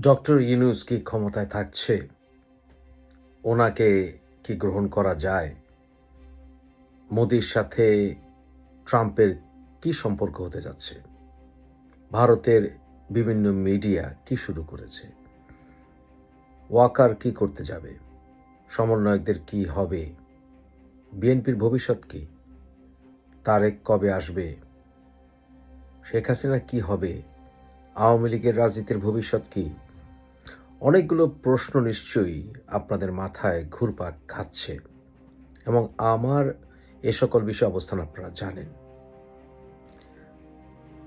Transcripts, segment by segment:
Doctor Yunus কি ক্ষমতায় থাকছে? ওনাকে কি গ্রহণ করা যায়? মোদির সাথে ট্রাম্পের কি সম্পর্ক হতে যাচ্ছে? ভারতের বিভিন্ন মিডিয়া কি শুরু করেছে? ওয়াকার কি করতে যাবে? সমন্বয়কদের কি হবে? বিএনপির ভবিষ্যৎ কি? তারেক কবে আসবে? শেখ হাসিনা কি হবে? আওয়ামী লীগের রাজনীতির ভবিষ্যৎ কি? অনেকগুলো প্রশ্ন নিশ্চয়ই আপনাদের মাথায় ঘুরপাক খাচ্ছে এবং আমার এ সকল বিষয়ে অবস্থান আপনারা জানেন।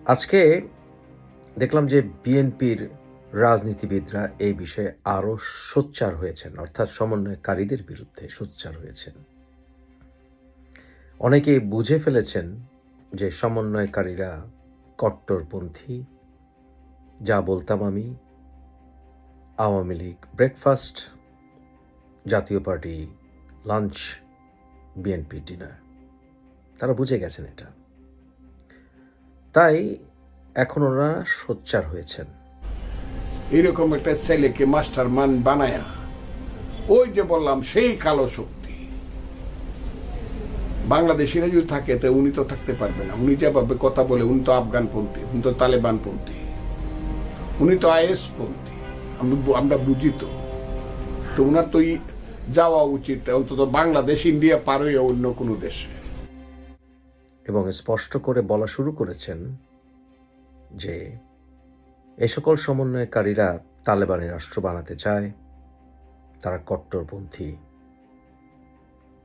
আজকে দেখলাম যে বিএনপির রাজনীতিবিদরা এই বিষয়ে আরও সোচ্চার হয়েছেন, অর্থাৎ সমন্বয়কারীদের বিরুদ্ধে সোচ্চার হয়েছেন। অনেকেই বুঝে ফেলেছেন যে সমন্বয়কারীরা কট্টরপন্থী, যা বলতাম আমি Awami League breakfast, Jatiya Party lunch, BNP dinner. তারা বুঝে গেছেন এটা। তাই এখন ওরা সোচ্চার হয়েছেন। এরকম একটা ছেলেকে মাস্টার মান বানায়া, ওই যে বললাম, সেই কালো শক্তি। বাংলাদেশিরা যদি থাকে, তো উনি তো থাকতে পারবে না। উনি যেভাবে কথা বলে, উনি তো আফগানপন্থী, উনি তো তালেবানপন্থী, উনি তো আইএস আমরা বুঝি তো। তো উনার তো যাওয়া উচিত, অন্তত বাংলাদেশ, ইন্ডিয়া পার হয়ে অন্য কোনো দেশে। এবং স্পষ্ট করে বলা শুরু করেছেন যে এ সকল সমন্বয়কারীরা তালেবানের রাষ্ট্র বানাতে চায়, তারা কট্টরপন্থী,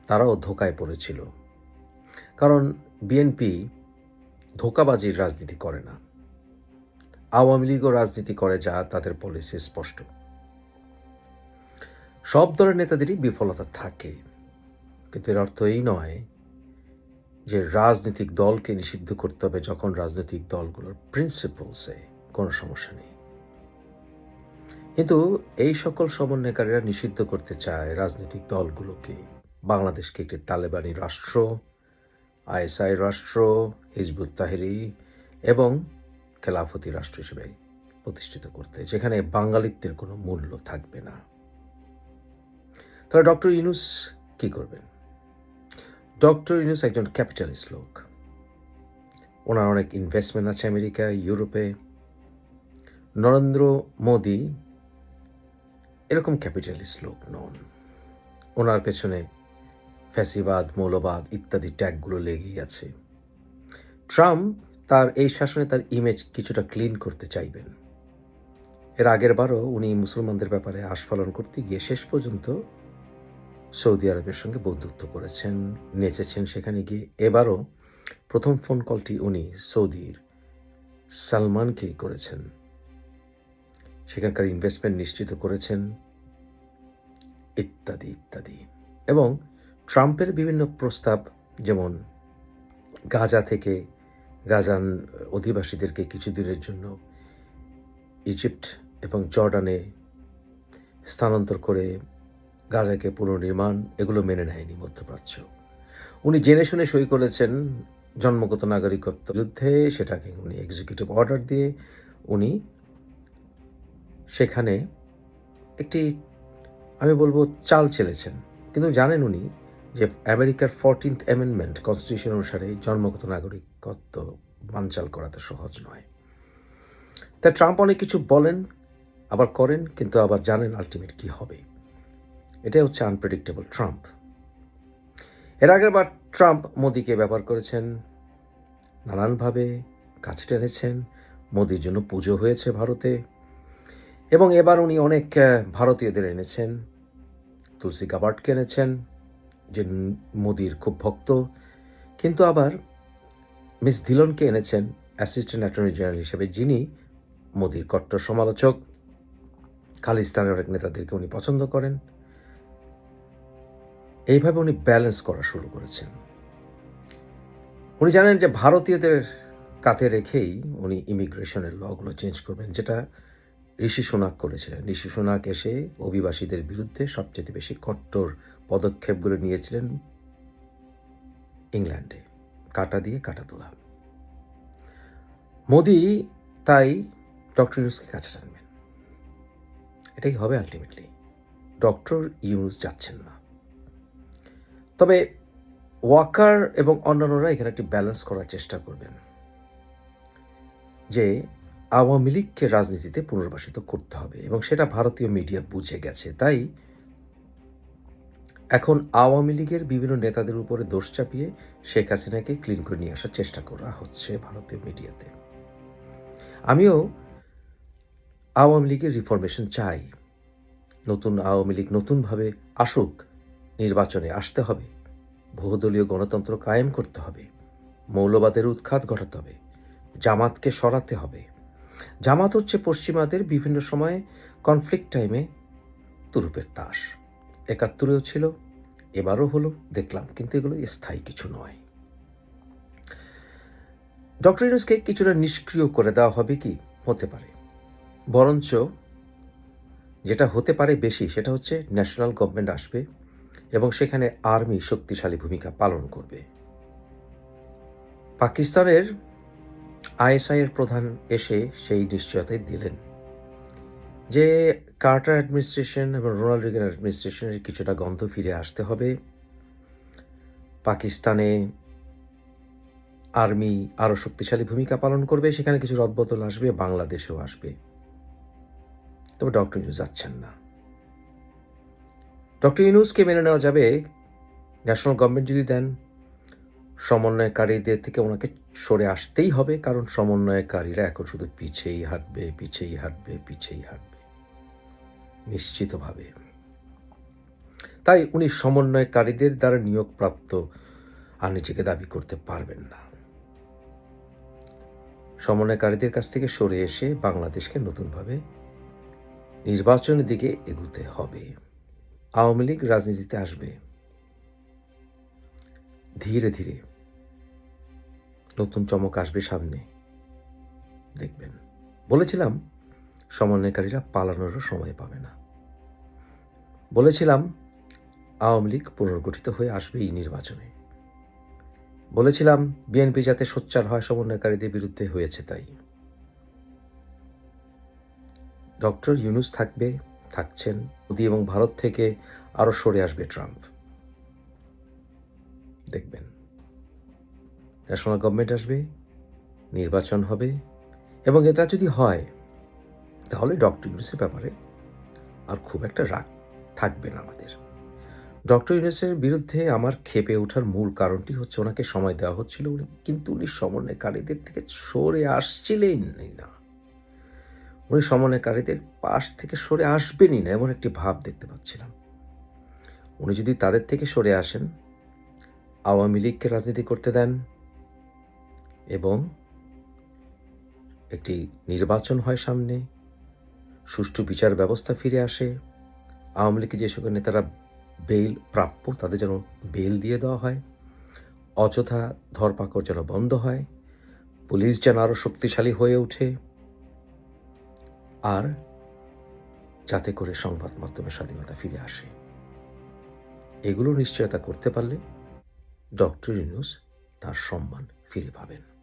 তারাও ধোকায় পড়েছিল। কারণ বিএনপি ধোকাবাজির রাজনীতি করে না। আওয়ামী লীগও রাজনীতি করে, যা তাদের পলিসি স্পষ্ট। সব দলের নেতাদেরই বিফলতা থাকে। কিন্তু এর অর্থ এই নয় যে রাজনৈতিক দলকে নিষিদ্ধ করতে হবে যখন রাজনৈতিক দলগুলোর প্রিন্সিপালসে কোনো সমস্যা নেই। কিন্তু এই সকল সমন্বয়কারীরা নিষিদ্ধ করতে চায় রাজনৈতিক দলগুলোকে। বাংলাদেশকে একটি তালেবানি রাষ্ট্র, আইএসআই রাষ্ট্র, হিজবুত তাহেরি এবং খেলাফতি রাষ্ট্র হিসেবে প্রতিষ্ঠিত করতে, যেখানে বাঙালিত্বের কোনো মূল্য থাকবে না। তাহলে ডক্টর ইউনুস কি করবেন? ডক্টর ইউনুস একজন ক্যাপিটালিস্ট লোক। ওনার অনেক ইনভেস্টমেন্ট আছে আমেরিকা, ইউরোপে। নরেন্দ্র মোদি এরকম ক্যাপিটালিস্ট লোক নন। ওনার পেছনে ফ্যাসিবাদ, মৌলবাদ ইত্যাদি ট্যাগগুলো লেগেই আছে। ট্রাম্প তার এই শাসনে তার ইমেজ কিছুটা ক্লিন করতে চাইবেন। এর আগের বারও উনি মুসলমানদের ব্যাপারে আস্ফালন করতে গিয়ে শেষ পর্যন্ত সৌদি আরবের সঙ্গে বন্ধুত্ব করেছেন, নেচেছেন সেখানে গিয়ে। এবারও প্রথম ফোন কলটি উনি সৌদির সালমানকেই করেছেন। সেখানকার ইনভেস্টমেন্ট নিশ্চিত করেছেন। ইত্যাদি ইত্যাদি। এবং ট্রাম্পের বিভিন্ন প্রস্তাব, যেমন গাজা থেকে গাজান অধিবাসীদেরকে কিছুদিনের জন্য ইজিপ্ট এবং জর্ডানে স্থানান্তর করে গাজাকে পুনর্নির্মাণ, এগুলো মেনে নেয়নি মধ্যপ্রাচ্য। উনি জেনে শুনে সই করেছেন জন্মগত নাগরিকত্ব যুদ্ধে, সেটাকে উনি এক্সিকিউটিভ অর্ডার দিয়ে উনি সেখানে একটি, আমি বলব, চাল চেলেছেন। কিন্তু জানেন উনি যে আমেরিকার ফোরটিন্থ অ্যামেন্ডমেন্ট কনস্টিটিউশন অনুসারে জন্মগত নাগরিকত্ব বানচাল করাতে সহজ নয়। তা ট্রাম্প অনেক কিছু বলেন, আবার করেন, কিন্তু আবার জানেন আলটিমেট কি হবে। এটাই হচ্ছে আনপ্রেডিক্টেবল ট্রাম্প। এর আগের বার ট্রাম্প মোদিকে ব্যবহার করেছেন, নানানভাবে কাছে টেনেছেন, মোদির জন্য পুজো হয়েছে ভারতে, এবং এবার উনি অনেক ভারতীয়দের এনেছেন, তুলসী গাবার্টকে এনেছেন যে মোদির খুব ভক্ত, কিন্তু আবার মিস ধিলনকে এনেছেন অ্যাসিস্ট্যান্ট অ্যাটর্নি জেনারেল হিসেবে, যিনি মোদির কট্টর সমালোচক। খালিস্তানের অনেক নেতাদেরকে উনি পছন্দ করেন। এইভাবে উনি ব্যালেন্স করা শুরু করেছেন। উনি জানেন যে ভারতীয়দের কাতে রেখেই উনি ইমিগ্রেশনের লগুলো চেঞ্জ করবেন, যেটা ঋষি সোনাক করেছিলেন। ঋষি সোনাক এসে অভিবাসীদের বিরুদ্ধে সবচেয়ে বেশি কট্টর পদক্ষেপগুলো নিয়েছিলেন ইংল্যান্ডে। কাটা দিয়ে কাটা তোলা। মোদি তাই ডক্টর ইউনুসকে কাছে টানবেন। এটাই হবে আলটিমেটলি ডক্টর ইউনুস যাচ্ছেন না। তবে ওয়াকার এবং অন্যান্যরা এখানে একটি ব্যালেন্স করার চেষ্টা করবেন। যে আওয়ামী লীগকে রাজনীতিতে পুনর্বাসিত করতে হবে এবং সেটা ভারতীয় মিডিয়া বুঝে গেছে। তাই এখন আওয়ামী লীগের বিভিন্ন নেতাদের উপরে দোষ চাপিয়ে শেখ হাসিনাকে ক্লিন করে নিয়ে আসার চেষ্টা করা হচ্ছে ভারতীয় মিডিয়াতে। আমিও আওয়ামী লীগের রিফরমেশন চাই। নতুন আওয়ামী লীগ নতুনভাবে আসুক, নির্বাচনে আসতে হবে, বহুদলীয় গণতন্ত্র কায়েম করতে হবে, মৌলবাদের উৎখাত ঘটাতে হবে, জামাতকে সরাতে হবে। জামাত হচ্ছে পশ্চিমাদের বিভিন্ন সময়ে কনফ্লিক্ট টাইমে তুরুপের তাস। একাত্তরেও ছিল এবারও হলো, দেখলাম, কিন্তু এগুলো স্থায়ী কিছু নয়। ডক্টর ইউনুসকে কিছুটা নিষ্ক্রিয় করে দেওয়া হবে কি? হতে পারে। বরঞ্চ যেটা হতে পারে বেশি, সেটা হচ্ছে ন্যাশনাল গভর্নমেন্ট আসবে এবং সেখানে আর্মি শক্তিশালী ভূমিকা পালন করবে। পাকিস্তানের আইএসআই এর প্রধান এসে সেই নিশ্চয়তাই দিলেন। যে কার্টার অ্যাডমিনিস্ট্রেশন এবং রোনাল্ড রিগান অ্যাডমিনিস্ট্রেশনের কিছুটা গন্ধ ফিরে আসতে হবে। পাকিস্তানে আর্মি আরও শক্তিশালী ভূমিকা পালন করবে, সেখানে কিছু রদবদল আসবে, বাংলাদেশেও আসবে। তবে ডক্টর ইউনুস যাচ্ছেন না। ডক্টর ইউনুসকে মেনে নেওয়া যাবে। ন্যাশনাল গভর্নমেন্ট যদি দেন, সমন্বয়কারীদের থেকে ওনাকে সরে আসতেই হবে, কারণ সমন্বয়কারীরা এখন শুধু পিছেই হাঁটবে পিছেই হাঁটবে পিছেই হাঁটবে। নিশ্চিতভাবে। তাই উনি সমন্বয়কারীদের দ্বারা নিয়োগপ্রাপ্ত আর নিজেকে দাবি করতে পারবেন না। সমন্বয়কারীদের কাছ থেকে সরে এসে বাংলাদেশকে নতুনভাবে নির্বাচনের দিকে এগুতে হবে। আওয়ামী লীগ রাজনীতিতে আসবে। ধীরে ধীরে নতুন চমক আসবে সামনে। দেখবেন। বলেছিলাম সমন্বয়কারীরা পালানোরও সময় পাবে না। বলেছিলাম, আওয়ামী লীগ পুনর্গঠিত হয়ে আসবে এই নির্বাচনে। বলেছিলাম, বিএনপি যাতে সোচ্চার হয় সমন্বয়কারীদের বিরুদ্ধে হয়েছে তাই। ডক্টর ইউনুস থাকবে, থাকছেন, মোদি এবং ভারত থেকে আরও সরে আসবে ট্রাম্প। দেখবেন। ন্যাশনাল গভর্নমেন্ট আসবে, নির্বাচন হবে, এবং এটা যদি হয় তাহলে ডক্টর ইউনুসের ব্যাপারে আর খুব একটা রাগ থাকবে না আমাদের। ডক্টর ইউনুসের বিরুদ্ধে আমার খেপে ওঠার মূল কারণটি হচ্ছে ওনাকে সময় দেওয়া হচ্ছিল। কিন্তু উনি সমন্বয়কারীদের থেকে সরে আসছিলেন না। উনি সমন্বয়কারীদের পাশ থেকে সরে আসবেনই না এমন একটি ভাব দেখতে পাচ্ছিলাম। উনি যদি তাদের থেকে সরে আসেন, আওয়ামী লীগকে রাজনীতি করতে দেন এবং একটি নির্বাচন হয় সামনে সুষ্ঠু বিচার ব্যবস্থা ফিরে আসে। আওয়ামী লীগের যে সকল নেতারা বেল প্রাপ্য, তাদের যেন বেল দিয়ে দেওয়া হয়। অযথা ধরপাকড় যেন বন্ধ হয়। পুলিশ যেন আরও শক্তিশালী হয়ে ওঠে। আর যাতে করে সংবাদ মাধ্যমের স্বাধীনতা ফিরে আসে। এগুলো নিশ্চয়তা করতে পারলে ডক্টর ইউনুস তার সম্মান ফিরে পাবেন।